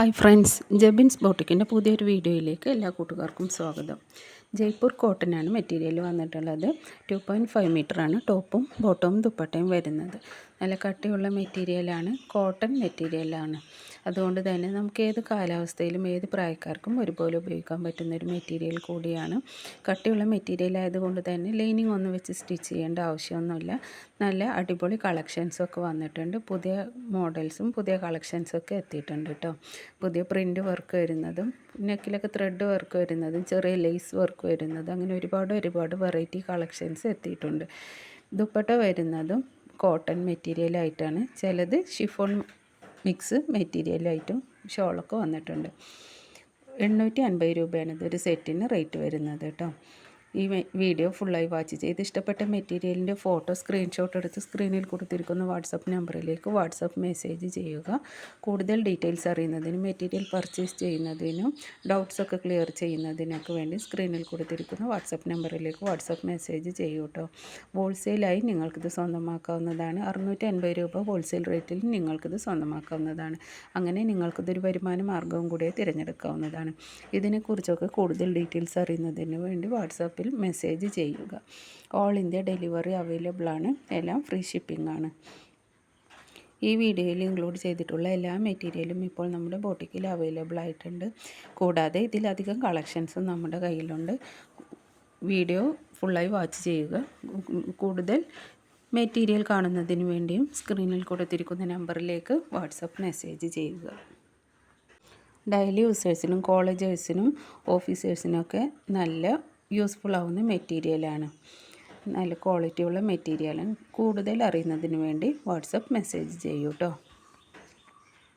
Hi friends ജബിൻസ് ബോട്ടിക്കിന്റെ പുതിയൊരു വീഡിയോയിലേക്ക് എല്ലാ കൂട്ടുകാർക്കും സ്വാഗതം. ജയ്പൂർ കോട്ടനാണ് മെറ്റീരിയൽ വന്നിട്ടുള്ളത്. ടു പോയിന്റ് ഫൈവ് മീറ്ററാണ് ടോപ്പും ബോട്ടവും ദുപ്പട്ടയും വരുന്നത്. നല്ല കട്ടിയുള്ള മെറ്റീരിയലാണ് കോട്ടൺ മെറ്റീരിയലാണ് അതുകൊണ്ട് തന്നെ നമുക്ക് ഏത് കാലാവസ്ഥയിലും ഏത് പ്രായക്കാർക്കും ഒരുപോലെ ഉപയോഗിക്കാൻ പറ്റുന്ന ഒരു മെറ്റീരിയൽ കൂടിയാണ്. കട്ടിയുള്ള മെറ്റീരിയൽ ആയതുകൊണ്ട് തന്നെ ലൈനിങ് ഒന്നും വെച്ച് സ്റ്റിച്ച് ചെയ്യേണ്ട ആവശ്യമൊന്നുമില്ല. നല്ല അടിപൊളി കളക്ഷൻസൊക്കെ വന്നിട്ടുണ്ട്. പുതിയ മോഡൽസും പുതിയ കളക്ഷൻസൊക്കെ എത്തിയിട്ടുണ്ട് കേട്ടോ. പുതിയ പ്രിന്റ് വർക്ക് വരുന്നതും നെക്കിലൊക്കെ ത്രെഡ് വർക്ക് വരുന്നതും ചെറിയ ലേസ് വർക്ക് വരുന്നതും അങ്ങനെ ഒരുപാട് ഒരുപാട് വെറൈറ്റി കളക്ഷൻസ് എത്തിയിട്ടുണ്ട്. ദുപ്പട്ട വരുന്നതും കോട്ടൺ മെറ്റീരിയൽ ആയിട്ടാണ്. ചിലത് ഷിഫോൺ മിക്സ് മെറ്റീരിയലായിട്ടും ഷോളൊക്കെ വന്നിട്ടുണ്ട്. എണ്ണൂറ്റി അൻപത് രൂപയാണ് ഇതൊരു സെറ്റിന് റേറ്റ് വരുന്നത് കേട്ടോ. ഈ വീഡിയോ ഫുള്ളായി വാച്ച് ചെയ്ത് ഇഷ്ടപ്പെട്ട മെറ്റീരിയലിന്റെ ഫോട്ടോ സ്ക്രീൻഷോട്ട് എടുത്ത് സ്ക്രീനിൽ കൊടുത്തിരിക്കുന്ന വാട്സപ്പ് നമ്പറിലേക്ക് വാട്സപ്പ് മെസ്സേജ് ചെയ്യുക. കൂടുതൽ ഡീറ്റെയിൽസ് അറിയുന്നതിനും മെറ്റീരിയൽ പർച്ചേസ് ചെയ്യുന്നതിനും ഡൗട്ട്സൊക്കെ ക്ലിയർ ചെയ്യുന്നതിനൊക്കെ വേണ്ടി സ്ക്രീനിൽ കൊടുത്തിരിക്കുന്ന വാട്സപ്പ് നമ്പറിലേക്ക് വാട്സപ്പ് മെസ്സേജ് ചെയ്യൂ കേട്ടോ ഹോൾസെയിലായി നിങ്ങൾക്കിത് സ്വന്തമാക്കാവുന്നതാണ്. അറുന്നൂറ്റി അൻപത് രൂപ ഹോൾസെയിൽ റേറ്റിൽ നിങ്ങൾക്കിത് സ്വന്തമാക്കാവുന്നതാണ്. അങ്ങനെ നിങ്ങൾക്കിതൊരു വരുമാന മാർഗവും കൂടെ തിരഞ്ഞെടുക്കാവുന്നതാണ്. ഇതിനെക്കുറിച്ചൊക്കെ കൂടുതൽ ഡീറ്റെയിൽസ് അറിയുന്നതിന് വേണ്ടി വാട്സപ്പ് വാട്സപ്പിൽ മെസ്സേജ് ചെയ്യുക. ഓൾ ഇന്ത്യ ഡെലിവറി അവൈലബിൾ ആണ്. എല്ലാം ഫ്രീ ഷിപ്പിംഗ് ആണ്. ഈ വീഡിയോയിൽ ഇൻക്ലൂഡ് ചെയ്തിട്ടുള്ള എല്ലാ മെറ്റീരിയലും ഇപ്പോൾ നമ്മുടെ ബോട്ടിക്കിൽ അവൈലബിൾ ആയിട്ടുണ്ട്. കൂടാതെ ഇതിലധികം കളക്ഷൻസും നമ്മുടെ കയ്യിലുണ്ട്. വീഡിയോ ഫുള്ളായി വാച്ച് ചെയ്യുക. കൂടുതൽ മെറ്റീരിയൽ കാണുന്നതിന് വേണ്ടിയും സ്ക്രീനിൽ കൊടുത്തിരിക്കുന്ന നമ്പറിലേക്ക് വാട്സപ്പ് മെസ്സേജ് ചെയ്യുക. ഡെയിലി യൂസേഴ്സിനും കോളേജേഴ്സിനും ഓഫീസേഴ്സിനൊക്കെ നല്ല യൂസ്ഫുൾ ആവുന്ന മെറ്റീരിയലാണ് നല്ല ക്വാളിറ്റിയുള്ള മെറ്റീരിയലാണ് കൂടുതൽ അറിയുന്നതിന് വേണ്ടി വാട്സപ്പ് മെസ്സേജ് ചെയ്യൂ കേട്ടോ